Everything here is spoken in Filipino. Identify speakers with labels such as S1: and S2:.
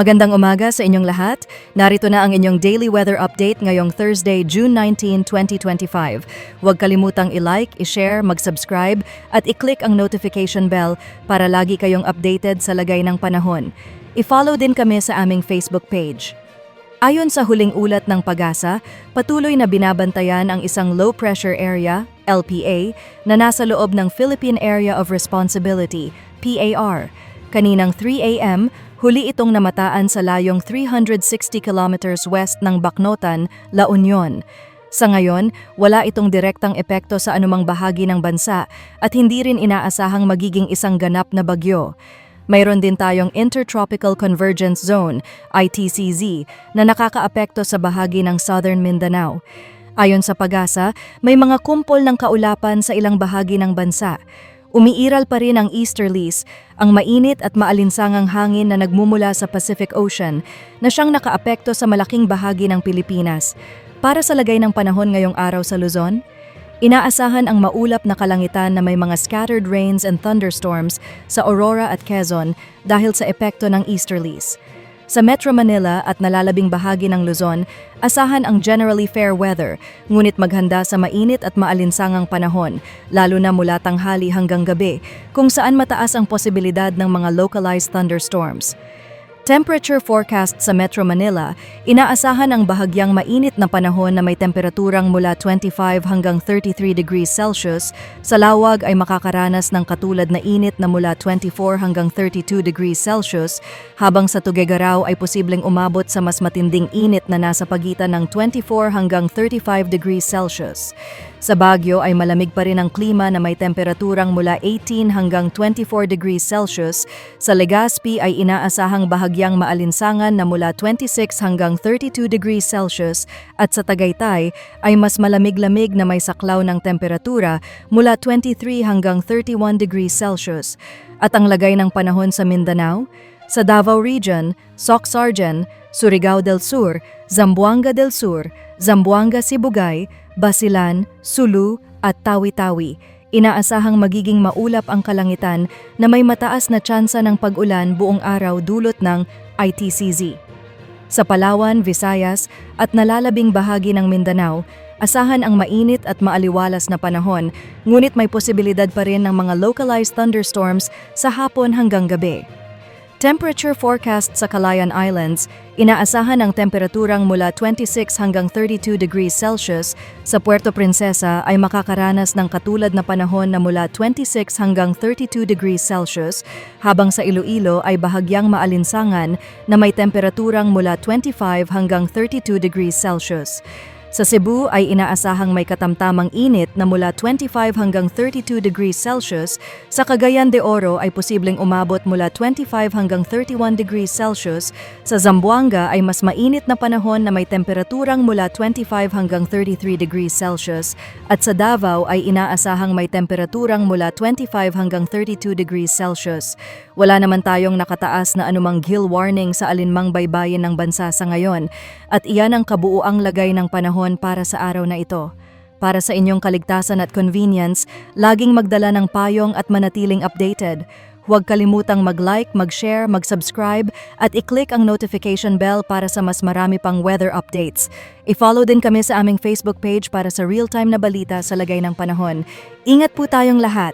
S1: Magandang umaga sa inyong lahat. Narito na ang inyong daily weather update ngayong Thursday, June 19, 2025. Huwag kalimutang i-like, i-share, mag-subscribe at i-click ang notification bell para lagi kayong updated sa lagay ng panahon. I-follow din kami sa aming Facebook page. Ayon sa huling ulat ng pag-asa, patuloy na binabantayan ang isang low-pressure area, LPA, na nasa loob ng Philippine Area of Responsibility, PAR. Kaninang 3 a.m., huli itong namataan sa layong 360 kilometers west ng Baknotan, La Union. Sa ngayon, wala itong direktang epekto sa anumang bahagi ng bansa at hindi rin inaasahang magiging isang ganap na bagyo. Mayroon din tayong Intertropical Convergence Zone, ITCZ, na nakakaapekto sa bahagi ng Southern Mindanao. Ayon sa pag-asa, may mga kumpol ng kaulapan sa ilang bahagi ng bansa. Umiiral pa rin ang easterlies, ang mainit at maalinsangang hangin na nagmumula sa Pacific Ocean na siyang nakaapekto sa malaking bahagi ng Pilipinas. Para sa lagay ng panahon ngayong araw sa Luzon, Inaasahan ang maulap na kalangitan na may mga scattered rains and thunderstorms sa Aurora at Quezon dahil sa epekto ng easterlies. Sa Metro Manila at nalalabing bahagi ng Luzon, asahan ang generally fair weather, ngunit maghanda sa mainit at maalinsangang panahon, lalo na mula tanghali hanggang gabi, kung saan mataas ang posibilidad ng mga localized thunderstorms. Temperature forecast sa Metro Manila, inaasahan ang bahagyang mainit na panahon na may temperaturang mula 25 hanggang 33 degrees Celsius. Sa lawag ay makakaranas ng katulad na init na mula 24 hanggang 32 degrees Celsius, habang sa Tuguegarao ay posibleng umabot sa mas matinding init na nasa pagitan ng 24 hanggang 35 degrees Celsius. Sa Baguio ay malamig pa rin ang klima na may temperaturang mula 18 hanggang 24 degrees Celsius. Sa Legazpi ay inaasahang bahagyang maalinsangan na mula 26 hanggang 32 degrees Celsius at sa Tagaytay ay mas malamig-lamig na may saklaw ng temperatura mula 23 hanggang 31 degrees Celsius. At ang lagay ng panahon sa Mindanao? Sa Davao Region, Socsargen, Surigao del Sur, Zamboanga del Sur, Zamboanga Sibugay, Basilan, Sulu at Tawi-Tawi. Inaasahang magiging maulap ang kalangitan na may mataas na tsansa ng pag-ulan buong araw dulot ng ITCZ. Sa Palawan, Visayas at nalalabing bahagi ng Mindanao, asahan ang mainit at maaliwalas na panahon, ngunit may posibilidad pa rin ng mga localized thunderstorms sa hapon hanggang gabi. Temperature forecast sa Calayan Islands, inaasahan ang temperaturang mula 26 hanggang 32 degrees Celsius. Sa Puerto Princesa ay makakaranas ng katulad na panahon na mula 26 hanggang 32 degrees Celsius, habang sa Iloilo ay bahagyang maalinsangan na may temperaturang mula 25 hanggang 32 degrees Celsius. Sa Cebu ay inaasahang may katamtamang init na mula 25 hanggang 32 degrees Celsius. Sa Cagayan de Oro ay posibleng umabot mula 25 hanggang 31 degrees Celsius. Sa Zamboanga ay mas mainit na panahon na may temperaturang mula 25 hanggang 33 degrees Celsius. At sa Davao ay inaasahang may temperaturang mula 25 hanggang 32 degrees Celsius. Wala naman tayong nakataas na anumang gill warning sa alinmang baybayin ng bansa sa ngayon. At iyan ang kabuuang lagay ng panahon para sa araw na ito. Para sa inyong kaligtasan at convenience, laging magdala ng payong at manatiling updated. Huwag kalimutang mag-like, mag-share, mag-subscribe at i-click ang notification bell para sa mas marami pang weather updates. I-follow din kami sa aming Facebook page para sa real-time na balita sa lagay ng panahon. Ingat po tayong lahat.